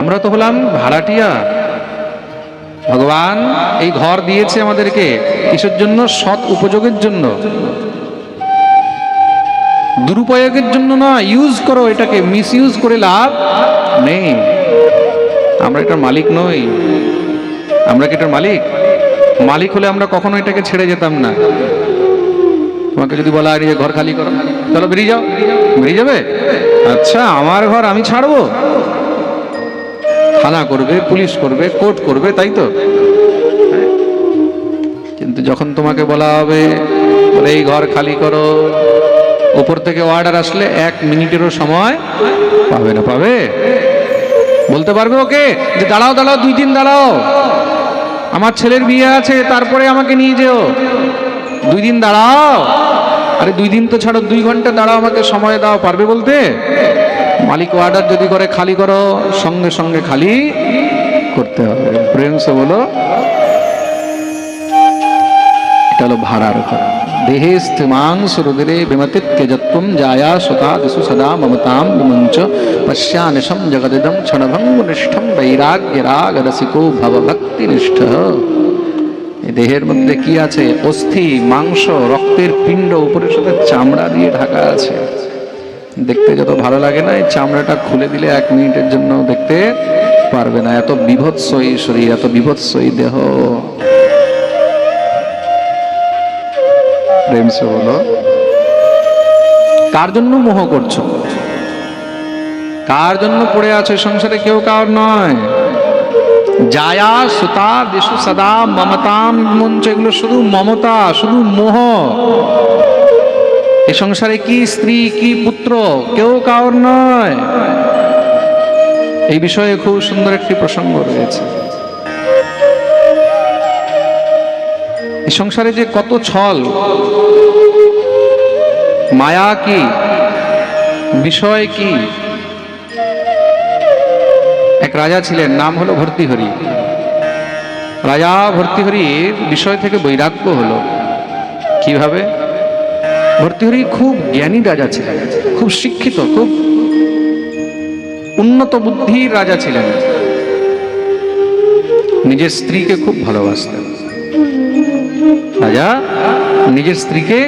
আমরা তো হলাম ভাড়াটিয়া। ভগবান এই ঘর দিয়েছে আমাদেরকে কিসের জন্য? সৎ উপযোগের জন্য। দুরুপয়োগের জন্য না ইউজ করো এটাকে। মিস ইউজ করে লাভ নেই। আমরা এটার মালিক নই। আমরা কি এটার মালিক? মালিক হলে আমরা কখনো এটাকে ছেড়ে যেতাম না। তোমাকে যদি বলা হয় ঘর খালি করো চলো বেরিয়ে যাও। বেরিয়ে যাবে? আচ্ছা আমার ঘর আমি ছাড়বো? থানা করবে, পুলিশ করবে, কোর্ট করবে, তাই তো? কিন্তু যখন তোমাকে বলা হবে এই ঘর খালি করো উপর থেকে অর্ডার আসলে এক মিনিটেরও সময় পাবে না, পাবে? বলতে পারবে ওকে যে দাঁড়াও দাঁড়াও, দুই দিন দাঁড়াও। আমার ছেলের বিয়ে আছে, তারপরে আমাকে নিয়ে যেও। দুই দিন দাঁড়াও। আরে দুই দিন তো ছাড়ো, দুই ঘণ্টা দাঁড়াও, আমাকে সময় দাও, পারবে বলতে? মালিক অর্ডার যদি করে খালি করো, সঙ্গে সঙ্গে খালি করতে হবে। প্রেম সে বলো, এটা হলো ভাড়ার ঘর। দেহে স্থিমাং সুরুদিরে বিমতিত্যজত্বম জায়া সুতা দিশু সদা মমতাম বিমঞ্চ পশ্যানিশম জগদিদম রাগ রসিকো ভব ভক্তিনিষ্ঠ এই দেহের মধ্যে কি আছে? অস্থি, মাংস, রক্তের পিণ্ড উপরের সাথে চামড়া দিয়ে ঢাকা আছে। দেখতে যত ভালো লাগে না, এই চামড়াটা খুলে দিলে এক মিনিটের জন্য দেখতে পারবে না। এত বিভৎসই শরীর, এত বিভৎসই দেহ। প্রেম সে বলো কার জন্য মোহ করছ? কার জন্য পড়ে আছে সংসারে? কেউ কার নয়। জায়া সুতা দিশু সদা মমতাম মঞ্চ, এগুলো শুধু মমতা, শুধু মোহ। এ সংসারে কি স্ত্রী, কি পুত্র? কেউ কাউর নয়। এই বিষয়ে খুব সুন্দর একটি প্রসঙ্গ রয়েছে। এই সংসারে যে কত ছল, মায়া কি, বিষয় কি? এক রাজা ছিলেন, নাম হলো ভর্তিহরি। রাজা ভর্তিহরির বিষয় থেকে বৈরাগ্য হলো। কীভাবে? ভর্তিহরি খুব জ্ঞানী রাজা ছিলেন, খুব শিক্ষিত, খুব উন্নত বুদ্ধির রাজা ছিলেন। নিজের স্ত্রীকে খুব ভালোবাসতেন। রাজা নিজের স্ত্রীকে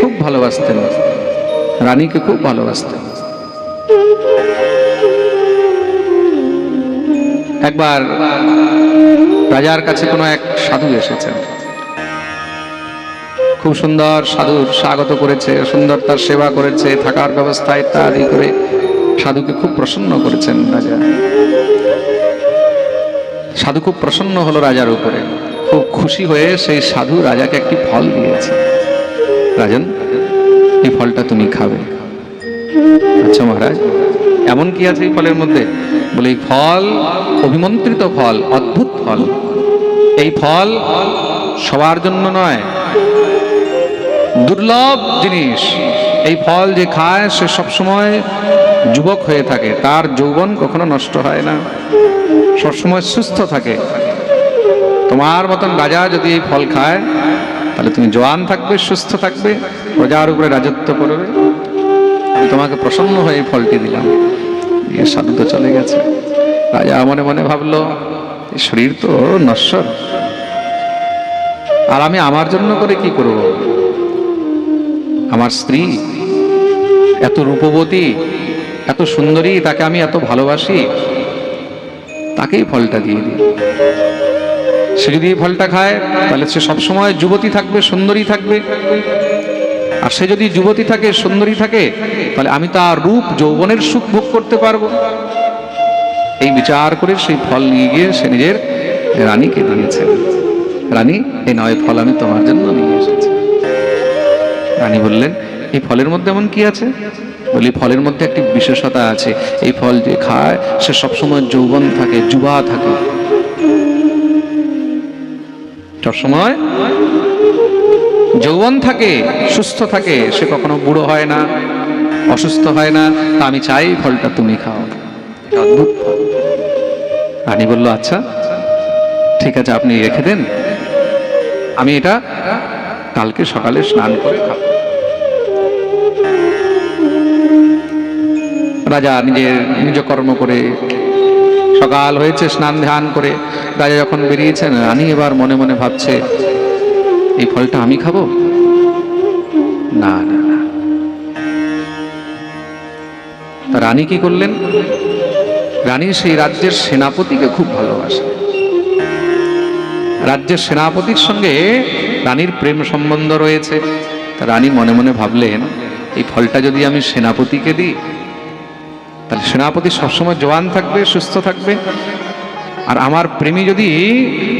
খুব ভালোবাসতেন, রানীকে খুব ভালোবাসতেন। একবার রাজার কাছে কোনো এক সাধু এসেছেন। খুব সুন্দর সাধুর স্বাগত করেছে, সুন্দর তার সেবা করেছে, থাকার ব্যবস্থা ইত্যাদি করে সাধুকে খুব প্রসন্ন করেছেন রাজা। সাধু খুব প্রসন্ন হলো রাজার উপরে। খুব খুশি হয়ে সেই সাধু রাজাকে একটি ফল দিয়েছে। রাজন, এই ফলটা তুমি খাবে। আচ্ছা মহারাজ, এমন কি আছে এই ফলের মধ্যে? বলে, এই ফল অভিমন্ত্রিত ফল, অদ্ভুত ফল। এই ফল সবার জন্য নয় দুর্লভ জিনিস। এই ফল যে খায়, সে সবসময় যুবক হয়ে থাকে। তার যৌবন কখনো নষ্ট হয় না। সবসময় সুস্থ থাকে। তোমার মতন রাজা যদি এই ফল খায়, তাহলে তুমি জোয়ান থাকবে, সুস্থ থাকবে, প্রজার উপরে রাজত্ব করবে। আমি তোমাকে প্রসন্ন হয়ে এই ফলটি দিলাম। দিয়ে সাধু তো চলে গেছে। রাজা মনে মনে ভাবলো শরীর তো নশ্বর। আর আমি আমার জন্য করে কি করব? আমার স্ত্রী, এত রূপবতী, এত সুন্দরী, তাকে আমি এত ভালোবাসি, তাকেই ফলটা দিয়ে দিই। সে যদি এই ফলটা খায়, তাহলে সে সবসময় যুবতী থাকবে, সুন্দরী থাকবে। আর সে যদি যুবতী থাকে, সুন্দরী থাকে, তাহলে আমি তার রূপ, যৌবনের সুখ ভোগ করতে পারব। এই বিচার করে সেই ফল নিয়ে গিয়ে সে নিজের রানীকে দিয়েছে রানী, এই নয় ফল আমি তোমার জন্য নিয়ে এসেছি। রানী বললেন, এই ফলের মধ্যে এমন কি আছে? বলি, ফলের মধ্যে একটি বিশেষতা আছে। এই ফল যে খায়, সে সবসময় যৌবন থাকে, যুবা থাকে। সবসময় যৌবন থাকে, সুস্থ থাকে। সে কখনো বুড়ো হয় না, অসুস্থ হয় না। তা আমি চাই ফলটা তুমি খাও। অদ্ভুত রানী বলল আচ্ছা ঠিক আছে, আপনি রেখে দেন। আমি এটা কালকে সকালে স্নান করে খাব। রাজা নিজের নিজ কর্ম করে সকাল হয়েছে, স্নান ধ্যান করে। রাজা যখন বেরিয়েছেন, রানী এবার মনে মনে ভাবছে, এই ফলটা আমি খাব? না না না। রানী কি করলেন? রানী সেই রাজ্যের সেনাপতিকে খুব ভালোবাসে। রাজ্যের সেনাপতির সঙ্গে রানীর প্রেম সম্বন্ধ রয়েছে। রানী মনে মনে ভাবলেন, এই ফলটা যদি আমি সেনাপতিকে দিই তাহলে সেনাপতি সবসময় জোয়ান থাকবে, সুস্থ থাকবে। আর আমার প্রেমী যদি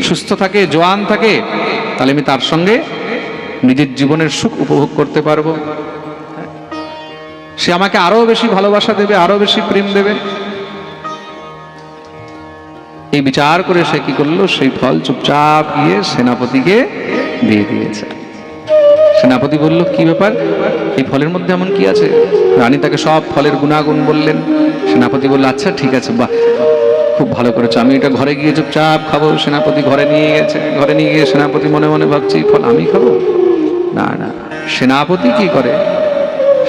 সুস্থ থাকে জোয়ান থাকে, তাহলে আমি তার সঙ্গে নিজের জীবনের সুখ উপভোগ করতে পারব। সে আমাকে আরও বেশি ভালোবাসা দেবে আরও বেশি প্রেম দেবে। এই বিচার করে সে কি করল? সেই ফল চুপচাপ গিয়ে সেনাপতিকে দিয়ে দিয়েছে। সেনাপতি বলল, কি ব্যাপার? এই ফলের মধ্যে এমন কি আছে? রানী তাকে সব ফলের গুণাগুণ বললেন। সেনাপতি বলল আচ্ছা ঠিক আছে, বাহ, খুব ভালো করেছ। আমি এটা ঘরে গিয়ে চুপচাপ খাব। সেনাপতি ঘরে নিয়ে গেছে, ঘরে নিয়ে গিয়ে সেনাপতি মনে মনে ভাবছি ফল আমি খাব? না না, সেনাপতি কি করে?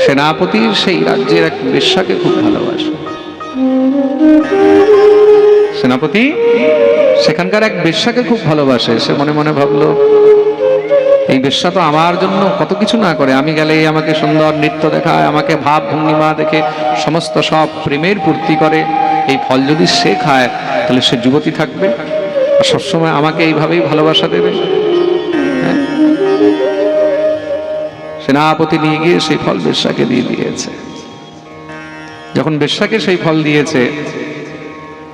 সেনাপতি সেই রাজ্যের এক বেশ্যাকে খুব ভালোবাসে। সেনাপতি, সেখানকার এক বেশ্যাকে খুব ভালোবাসে। সে মনে মনে ভাবলো এই বেশ্যা তো আমার জন্য কত কিছু না করে। আমি গেলেই আমাকে সুন্দর নৃত্য দেখায়, আমাকে ভাব ভঙ্গিমা দেখে সমস্ত সব প্রেমের পূর্তি করে। এই ফল যদি সে খায়, তাহলে সে যুবতী থাকবে। আর সবসময় আমাকে এইভাবেই ভালোবাসা দেবে। হ্যাঁ? সেনাপতি নিয়ে গিয়ে সেই ফল বেশ্যাকে দিয়ে দিয়েছে। যখন বেশ্যাকে সেই ফল দিয়েছে,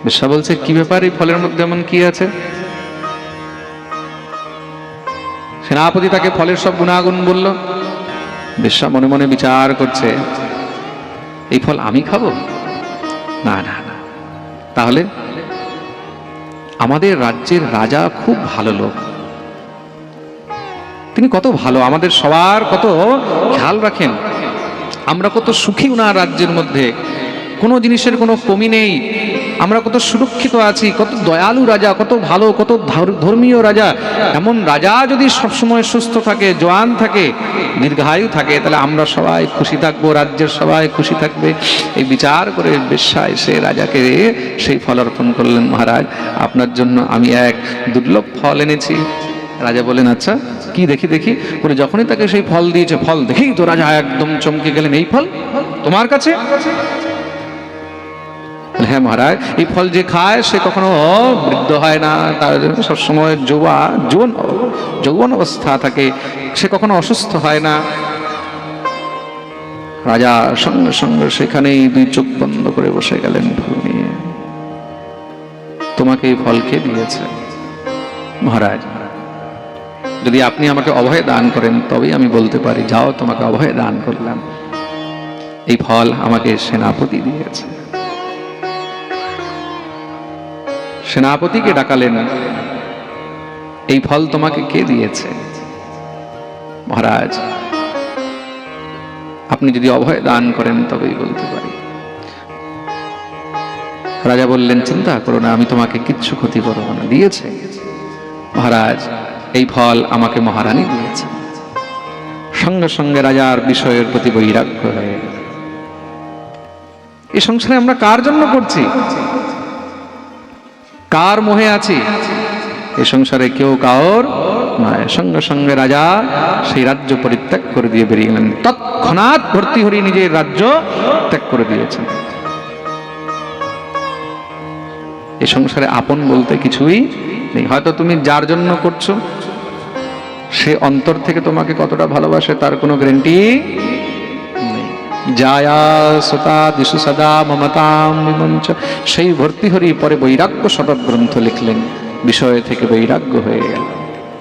বেশ্যা বলছে, কি ব্যাপার? এই ফলের মধ্যে এমন কি আছে? সেনাপতি তাকে ফলের সব গুণাগুণ বলল, বেশ্যা মনে মনে বিচার করছে, এই ফল আমি খাব? না না না। তাহলে আমাদের রাজ্যের রাজা খুব ভালো লোক। তিনি কত ভালো, আমাদের সবার কত খেয়াল রাখেন। আমরা কত সুখী ওনার রাজ্যের মধ্যে। কোনো জিনিসের কোনো কমি নেই। আমরা কত সুরক্ষিত আছি, কত দয়ালু রাজা, কত ভালো, কত ধর- ধর্মীয় রাজা। এমন রাজা যদি সবসময় সুস্থ থাকে, জোয়ান থাকে, দীর্ঘায়ু থাকে, তাহলে আমরা সবাই খুশি থাকব, রাজ্যের সবাই খুশি থাকবে। এই বিচার করে বেশ্যা এসে রাজাকে সেই ফল অর্পণ করলেন মহারাজ। আপনার জন্য আমি এক দুর্লভ ফল এনেছি। রাজা বলেন আচ্ছা কি দেখি দেখি? বলে, যখনই তাকে সেই ফল দিয়েছে, ফল দেখেই তো রাজা একদম চমকে গেলেন। এই ফল তোমার কাছে? হ্যাঁ মহারাজ, এই ফল যে খায় সে কখনো বৃদ্ধ হয় না। তার সবসময় যুবা, যৌবন যৌবন অবস্থা থাকে, সে কখনো অসুস্থ হয় না। রাজা সঙ্গে সঙ্গে সেখানেই দুই চোখ বন্ধ করে বসে গেলেন ফল নিয়ে। তোমাকে এই ফল কে দিয়েছে? মহারাজ, যদি আপনি আমাকে অভয় দান করেন, তবেই আমি বলতে পারি, যাও, তোমাকে অভয় দান করলাম। এই ফল আমাকে সেনাপতি দিয়েছে। সেনাপতিকে ডাকালেন। এই ফল তোমাকে কে দিয়েছে? মহারাজ, আপনি যদি অভয় দান করেন, তবেই বলতে পারি। রাজা বললেন, চিন্তা করো না, আমি তোমাকে কিচ্ছু ক্ষতি করব না। দিয়েছে? মহারাজ, এই ফল আমাকে মহারানী দিয়েছে। সঙ্গে সঙ্গে রাজার বিষয়ের প্রতি বৈরাগ্য হয়ে এই সংসারে আমরা কার জন্য করছি? কার মোহে আছি? এ সংসারে কেউ কাওর নয়। সঙ্গে সঙ্গে রাজা সেই রাজ্য পরিত্যাগ করে দিয়ে বেরিয়ে গেলেন। তৎক্ষণাৎ ভর্তি হরি নিজের রাজ্য ত্যাগ করে দিয়েছেন। এ সংসারে আপন বলতে কিছুই নেই। হয়তো তুমি যার জন্য করছ, সে অন্তর থেকে তোমাকে কতটা ভালোবাসে তার কোনো গ্যারেন্টি জায়া সতা দিশু সদা মমতাম বিমঞ্চ সেই ভর্তি হরি পরে বৈরাগ্য শতক গ্রন্থ লিখলেন বিষয় থেকে বৈরাগ্য হয়ে গেল।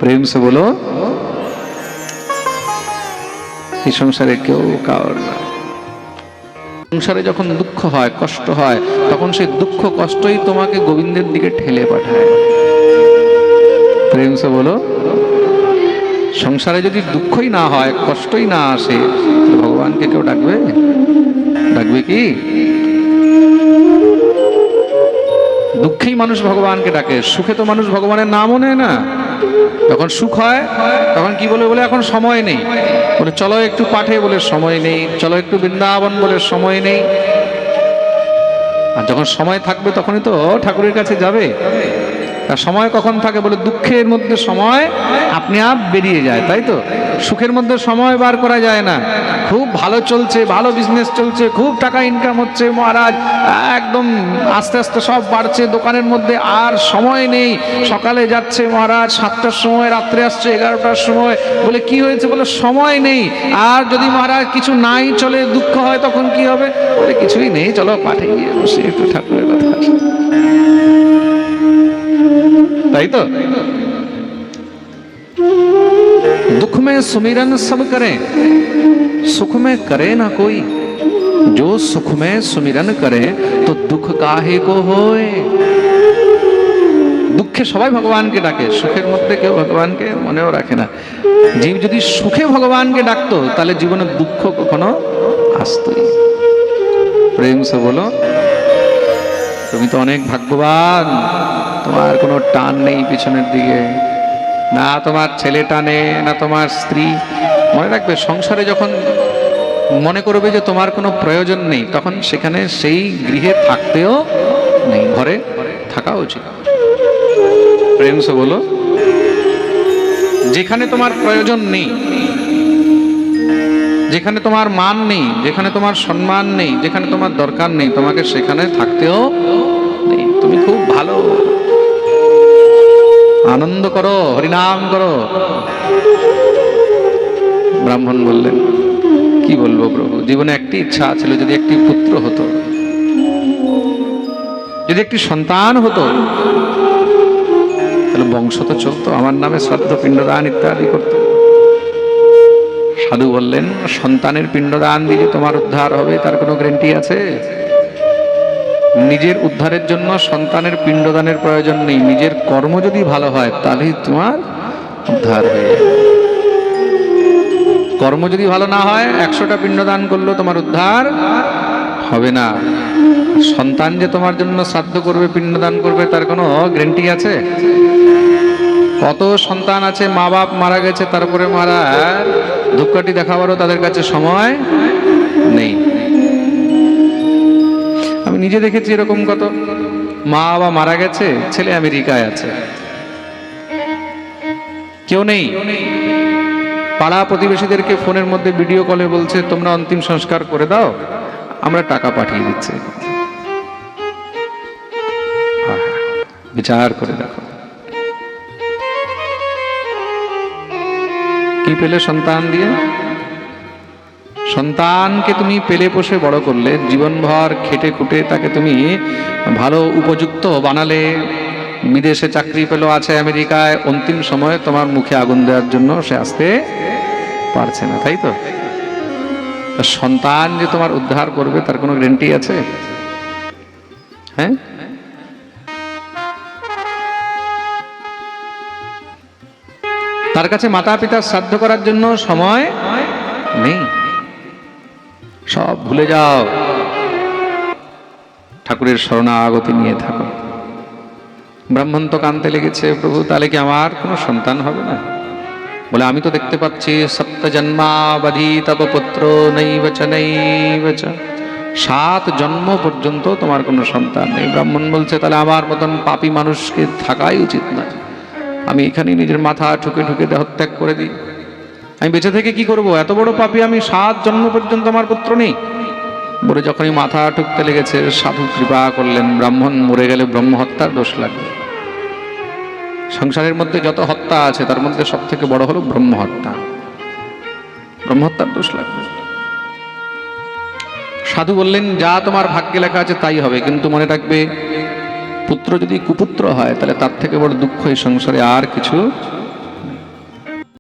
প্রেম সে বলো, এই সংসারে কেউ কাউর না। সংসারে যখন দুঃখ হয়, কষ্ট হয়, তখন সেই দুঃখ, কষ্টই তোমাকে গোবিন্দের দিকে ঠেলে পাঠায়। প্রেম সে বলো সংসারে যদি দুঃখই না হয়, কষ্টই না আসে ভগবানকে কেউ ডাকবে? ডাকবে কি? দুঃখেই মানুষ ভগবানকে ডাকে, সুখে তো মানুষ ভগবানের নামও নেয় না। যখন সুখ হয়, তখন কি বলে বলে, এখন সময় নেই। বলে, চলো একটু পাঠে, বলে, সময় নেই। চলো একটু বৃন্দাবন, বলে, সময় নেই। আর যখন সময় থাকবে, তখনই তো ঠাকুরের কাছে যাবে। তা সময় কখন থাকে বলে দুঃখের মধ্যে সময় আপনি আপ বেরিয়ে যায়, তাই তো? সুখের মধ্যে সময় বার করা যায় না। খুব ভালো চলছে, ভালো বিজনেস চলছে, খুব টাকা ইনকাম হচ্ছে, মহারাজ। একদম আস্তে আস্তে সব বাড়ছে, দোকানের মধ্যে আর সময় নেই। সকালে যাচ্ছে মহারাজ, সাতটার সময়, রাত্রে আসছে এগারোটার সময়। বলে কি হয়েছে? বলে সময় নেই। আর যদি মহারাজ কিছু নাই চলে, দুঃখ হয়, তখন কি হবে? বলে কিছুই নেই, চলো পাঠে গিয়ে বসে, একটু ঠাকুরের কথা। আসে তাই তো दुख में सुमिरन सब करें सुख में करे ना कोई जो सुख में सुमिरन करे तो दुख काहे को होए দুঃখে সবাই ভগবানকে ডাকে সুখের মধ্যে কেউ ভগবানকে মনেও রাখে না জীব যদি সুখে ভগবানকে ডাকতো তাহলে জীবনে দুঃখ কখনো আসতোই প্রেম সে বলো তুমি তো অনেক ভাগ্যবান তোমার কোনো টান নেই পিছনের দিকে। না তোমার ছেলে টানে, না তোমার স্ত্রী। মনে রাখবে, সংসারে যখন মনে করবে যে তোমার কোনো প্রয়োজন নেই, তখন সেখানে সেই গৃহে থাকতেও নেই, ঘরে থাকা উচিত। প্রেম সে বলো, যেখানে তোমার প্রয়োজন নেই, যেখানে তোমার মান নেই, যেখানে তোমার সম্মান নেই, যেখানে তোমার দরকার নেই, তোমাকে সেখানে থাকতেও নেই। তুমি খুব ভালো। আনন্দ করো, হরিনাম করো। ব্রাহ্মণ বললেন, কি বলব প্রভু, জীবনে একটি ইচ্ছা ছিল যদি একটি পুত্র হতো, যদি একটি সন্তান হতো, তাহলে বংশ তো চলতো, আমার নামে শ্রাদ্ধ পিণ্ডদান ইত্যাদি করতো। সাধু বললেন, সন্তানের পিণ্ডদান দিয়ে তোমার উদ্ধার হবে, তার কোনো গ্যারেন্টি আছে? নিজের উদ্ধারের জন্য, সন্তানের পিণ্ডদানের প্রয়োজন নেই, নিজের কর্ম যদি ভালো হয়, তাহলেই তোমার উদ্ধার হয়ে কর্ম যদি ভালো না হয়, একশোটা পিণ্ডদান করলেও তোমার উদ্ধার হবে না। সন্তান যে তোমার জন্য শ্রাদ্ধ করবে, পিণ্ডদান করবে, তার কোনো গ্যারেন্টি আছে? কত সন্তান আছে মা বাপ মারা গেছে, তারপরে মারা, ধূপকাঠি দেখাবারও তাদের কাছে সময় নেই। নিজে দেখেছি এরকম কত। মা বাবা মারা গেছে, ছেলে আমেরিকায় আছে। কেউ নেই। পাড়া প্রতিবেশীদেরকে ফোনের মধ্যে ভিডিও কলে বলছে, তোমরা অন্তিম সংস্কার করে দাও, আমরা টাকা পাঠিয়ে দিচ্ছি। বিচার করে দেখো। কি পেলে সন্তান দিয়ে? সন্তানকে তুমি পেলে পোষে বড় করলে, জীবনভর খেটে খুটে তাকে তুমি ভালো উপযুক্ত বানালে। বিদেশে চাকরি পেল, আছে আমেরিকায়, অন্তিম সময়ে তোমার মুখে আগুন দেওয়ার জন্য সে আসতে পারছে না, তাই তো? সন্তান যে তোমার উদ্ধার করবে, তার কোনো গ্যারেন্টি আছে? হ্যাঁ? তার কাছে মাতা পিতার শ্রাদ্ধ করার জন্য সময় নেই। সব ভুলে যাও। ঠাকুরের শরণাগতি নিয়ে থাকো। ব্রাহ্মণ তো কানতে লেগেছে, প্রভু, তাহলে কি আমার কোনো সন্তান হবে না? বলে, আমি তো দেখতে পাচ্ছি, সপ্ত জন্মাবধি তব পুত্র নৈবচ নৈবচ সাত জন্ম পর্যন্ত তোমার কোনো সন্তান নেই। ব্রাহ্মণ বলছে, তাহলে আমার মতন পাপী মানুষকে থাকাই উচিত না আমি এখানে নিজের মাথা ঠুকে ঠুকে দেহত্যাগ করে দিই। আমি বেঁচে থেকে কি করব? এত বড় পাপি আমি সাত জন্ম পর্যন্ত আমার পুত্র নেই। বলে যখনই মাথা ঠুকতে লেগেছে, সাধু কৃপা করলেন। ব্রাহ্মণ মরে গেলে ব্রহ্ম হত্যার দোষ লাগবে। সংসারের মধ্যে যত হত্যা আছে, তার মধ্যে সব থেকে বড় হলো ব্রহ্ম হত্যা ব্রহ্ম হত্যার দোষ লাগবে। সাধু বললেন, যা তোমার ভাগ্যে লেখা আছে তাই হবে। কিন্তু মনে রাখবে, পুত্র যদি কুপুত্র হয়, তাহলে তার থেকে বড় দুঃখ এই সংসারে আর কিছু